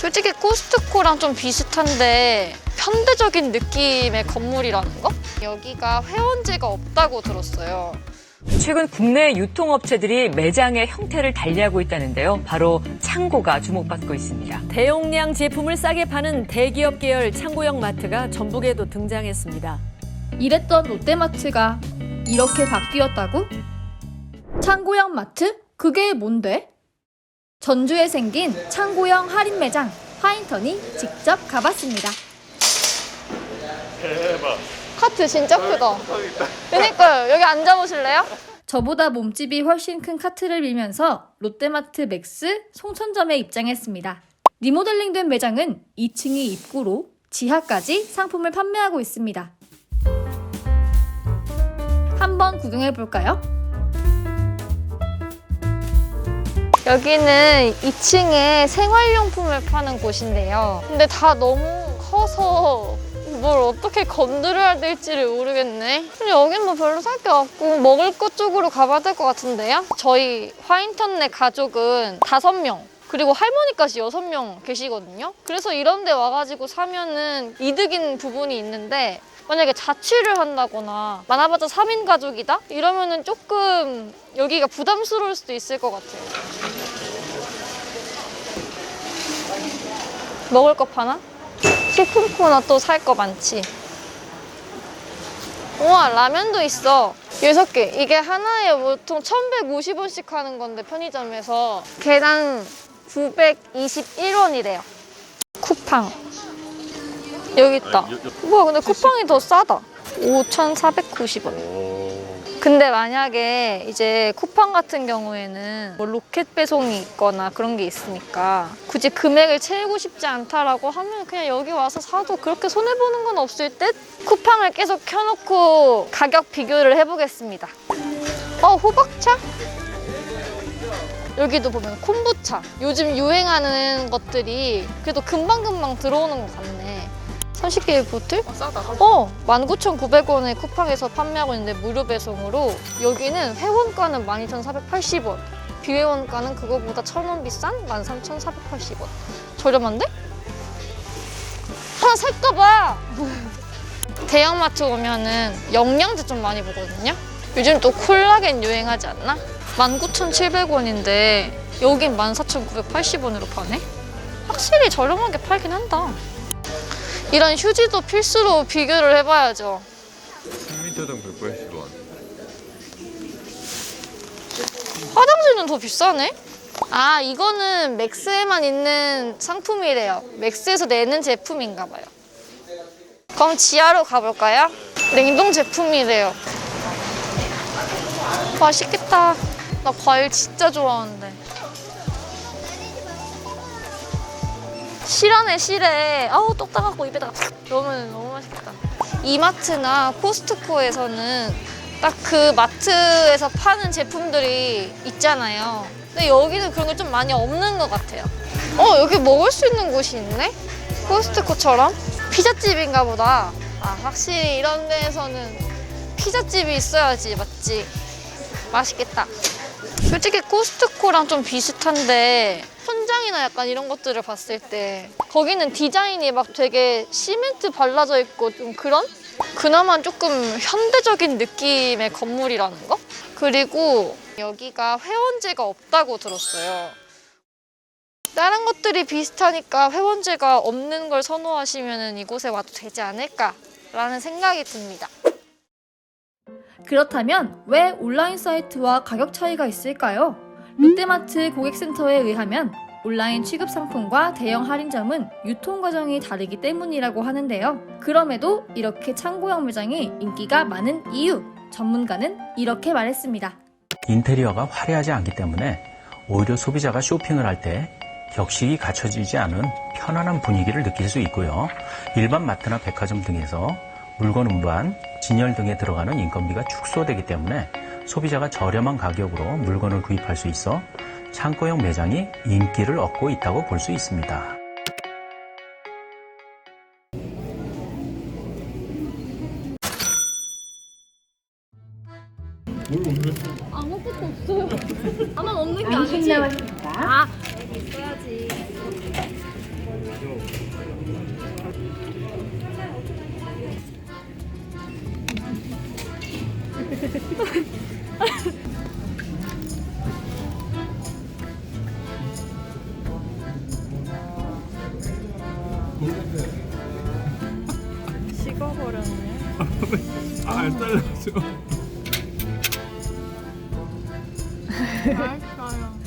솔직히 코스트코랑 좀 비슷한데 현대적인 느낌의 건물이라는 거? 여기가 회원제가 없다고 들었어요. 최근 국내 유통업체들이 매장의 형태를 달리하고 있다는데요. 바로 창고가 주목받고 있습니다. 대용량 제품을 싸게 파는 대기업 계열 창고형 마트가 전북에도 등장했습니다. 이랬던 롯데마트가 이렇게 바뀌었다고? 창고형 마트? 그게 뭔데? 전주에 생긴 창고형 할인 매장 파인턴이 직접 가봤습니다. 카트 진짜 크다. 그러니까요. 여기 앉아보실래요? 저보다 몸집이 훨씬 큰 카트를 밀면서 롯데마트 맥스 송천점에 입장했습니다. 리모델링된 매장은 2층이 입구로 지하까지 상품을 판매하고 있습니다. 한번 구경해 볼까요? 여기는 2층에 생활용품을 파는 곳인데요. 근데 다 너무 커서 뭘 어떻게 건드려야 될지를 모르겠네. 근데 여긴 뭐 별로 살 게 없고 먹을 것 쪽으로 가봐야 될 것 같은데요. 저희 화인턴네 가족은 다섯 명 그리고 할머니까지 여섯 명 계시거든요. 그래서 이런 데 와가지고 사면은 이득인 부분이 있는데 만약에 자취를 한다거나 많아봤자 3인 가족이다? 이러면은 조금 여기가 부담스러울 수도 있을 것 같아요. 먹을 거 파나? 식품 코너 또 살 거 많지. 우와, 라면도 있어. 여섯 개. 이게 하나에 보통 1,150원씩 하는 건데, 편의점에서. 개당 921원이래요. 쿠팡. 여기 있다. 우와, 근데 쿠팡이 더 싸다. 5,490원. 근데 만약에 이제 쿠팡 같은 경우에는 뭐 로켓 배송이 있거나 그런 게 있으니까 굳이 금액을 채우고 싶지 않다라고 하면 그냥 여기 와서 사도 그렇게 손해보는 건 없을 듯? 쿠팡을 계속 켜놓고 가격 비교를 해보겠습니다. 어, 호박차? 여기도 보면 콤부차. 요즘 유행하는 것들이 그래도 금방금방 들어오는 것 같네. 30개의 보틀? 싸다. 어, 19,900원에 쿠팡에서 판매하고 있는데 무료 배송으로 여기는 회원가는 12,480원. 비회원가는 그거보다 1,000원 비싼 13,480원. 저렴한데? 하나 살까 봐! 대형마트 오면은 영양제 좀 많이 보거든요? 요즘 또 콜라겐 유행하지 않나? 19,700원인데 여긴 14,980원으로 파네? 확실히 저렴하게 팔긴 한다. 이런 휴지도 필수로 비교를 해봐야죠. 10m당 180원. 화장실은 더 비싸네? 아, 이거는 맥스에만 있는 상품이래요. 맥스에서 내는 제품인가 봐요. 그럼 지하로 가볼까요? 냉동 제품이래요. 맛있겠다. 나 과일 진짜 좋아하는데. 실하네, 실해. 아우, 똑 따갖고 입에다가 탁 넣으면 너무 맛있겠다. 이마트나 코스트코에서는 딱 그 마트에서 파는 제품들이 있잖아요. 근데 여기는 그런 게 좀 많이 없는 것 같아요. 어, 여기 먹을 수 있는 곳이 있네? 코스트코처럼? 피자집인가 보다. 아, 확실히 이런 데에서는 피자집이 있어야지, 맞지? 맛있겠다. 솔직히 코스트코랑 좀 비슷한데 현장이나 약간 이런 것들을 봤을 때 거기는 디자인이 막 되게 시멘트 발라져 있고 좀 그런? 그나마 조금 현대적인 느낌의 건물이라는 거? 그리고 여기가 회원제가 없다고 들었어요. 다른 것들이 비슷하니까 회원제가 없는 걸 선호하시면 이곳에 와도 되지 않을까라는 생각이 듭니다. 그렇다면 왜 온라인 사이트와 가격 차이가 있을까요? 롯데마트 고객센터에 의하면 온라인 취급 상품과 대형 할인점은 유통 과정이 다르기 때문이라고 하는데요. 그럼에도 이렇게 창고형 매장이 인기가 많은 이유, 전문가는 이렇게 말했습니다. 인테리어가 화려하지 않기 때문에 오히려 소비자가 쇼핑을 할 때 격식이 갖춰지지 않은 편안한 분위기를 느낄 수 있고요. 일반 마트나 백화점 등에서 물건 운반, 진열 등에 들어가는 인건비가 축소되기 때문에 소비자가 저렴한 가격으로 물건을 구입할 수 있어 창고형 매장이 인기를 얻고 있다고 볼 수 있습니다. 아무것도 없어요. 나만 없는 게 아니지. 아, 여기 있어야지. 식어버렸네. 아, 잘라줘. 아, 맛있어요.